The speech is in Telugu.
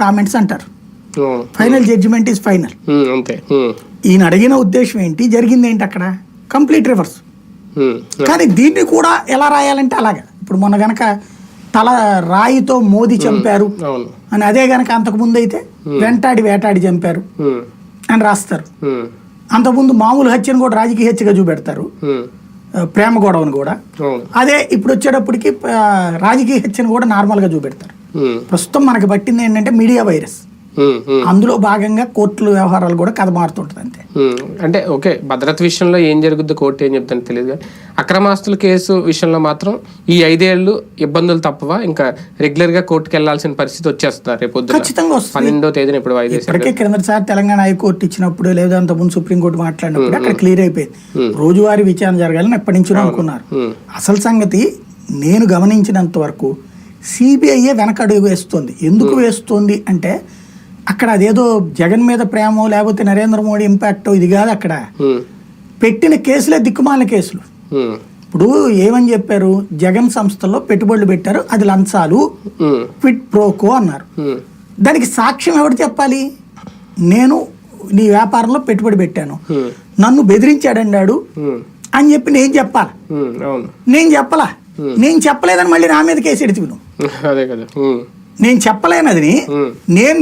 కామెంట్స్ అంటారు. ఫైనల్ జడ్జిమెంట్ ఈజ్ ఫైనల్ అంతే ఈయన అడిగిన ఉద్దేశం ఏంటి జరిగింది ఏంటి అక్కడ? కంప్లీట్ రివర్స్ కానీ దీన్ని కూడా ఎలా రాయాలంటే అలాగా. ఇప్పుడు మొన్న గనక తల రాయితో మోది చంపారు అని అదే గనక అంతకు ముందు అయితే వెంటాడి వేటాడి చంపారు అని రాస్తారు. అంతకుముందు మామూలు హత్యను కూడా రాజకీయ హత్యగా చూపెడతారు. ప్రేమ గొడవను కూడా. అదే ఇప్పుడు వచ్చేటప్పటికి రాజకీయ హత్యను కూడా నార్మల్గా చూపెడతారు. ప్రస్తుతం మనకి పట్టింది ఏంటంటే మీడియా వైరస్. అందులో భాగంగా కోర్టుల వ్యవహారాలు కూడా కథ మారుతుంటుంది అంతే అంటే ఓకే భద్రత విషయంలో ఏం జరుగుద్ది కోర్టు ఏం చెప్తాను తెలియదు కానీ అక్రమాస్తుల కేసు విషయంలో మాత్రం ఈ ఐదేళ్ళు ఇబ్బందులు తప్పవా? ఇంకా రెగ్యులర్గా కోర్టుకి వెళ్ళాల్సిన పరిస్థితి వచ్చేస్తున్నారు రేపు ఖచ్చితంగా పన్నెండో తేదీన ఇప్పుడు. ఇప్పటికే క్రిందసారి తెలంగాణ హైకోర్టు ఇచ్చినప్పుడు లేదా అంతకుముందు సుప్రీంకోర్టు మాట్లాడినప్పుడు అక్కడ క్లియర్ అయిపోయింది. రోజువారీ విచారణ జరగాలని ఎప్పటి నుంచో అనుకున్నారు. అసలు సంగతి నేను గమనించినంత వరకు సిబిఐఏ వెనకడుగు వేస్తుంది. ఎందుకు వేస్తుంది అంటే అక్కడ అదేదో జగన్ మీద ప్రేమో లేకపోతే నరేంద్ర మోడీ ఇంపాక్ట్ ఇది కాదు అక్కడ. ఉమ్, పెట్టిన కేసులే దిక్కుమాల కేసులు. ఉమ్, ఇప్పుడు ఏమని చెప్పారు? జగన్ సంస్థలో పెట్టుబడులు పెట్టారు అది లంచాలు. క్విట్ ప్రోకో అన్నారు. దానికి సాక్ష్యం ఎవరు చెప్పాలి? నేను నీ వ్యాపారంలో పెట్టుబడి పెట్టాను. నన్ను బెదిరించాడన్నాడు అని చెప్పి నేను చెప్పాలి? నేను చెప్పలా? నేను చెప్పలేదని మళ్ళీ నా మీద కేసు ఎడితే అదే కదా. నేను చెప్పలేనది ఉమ్. నేను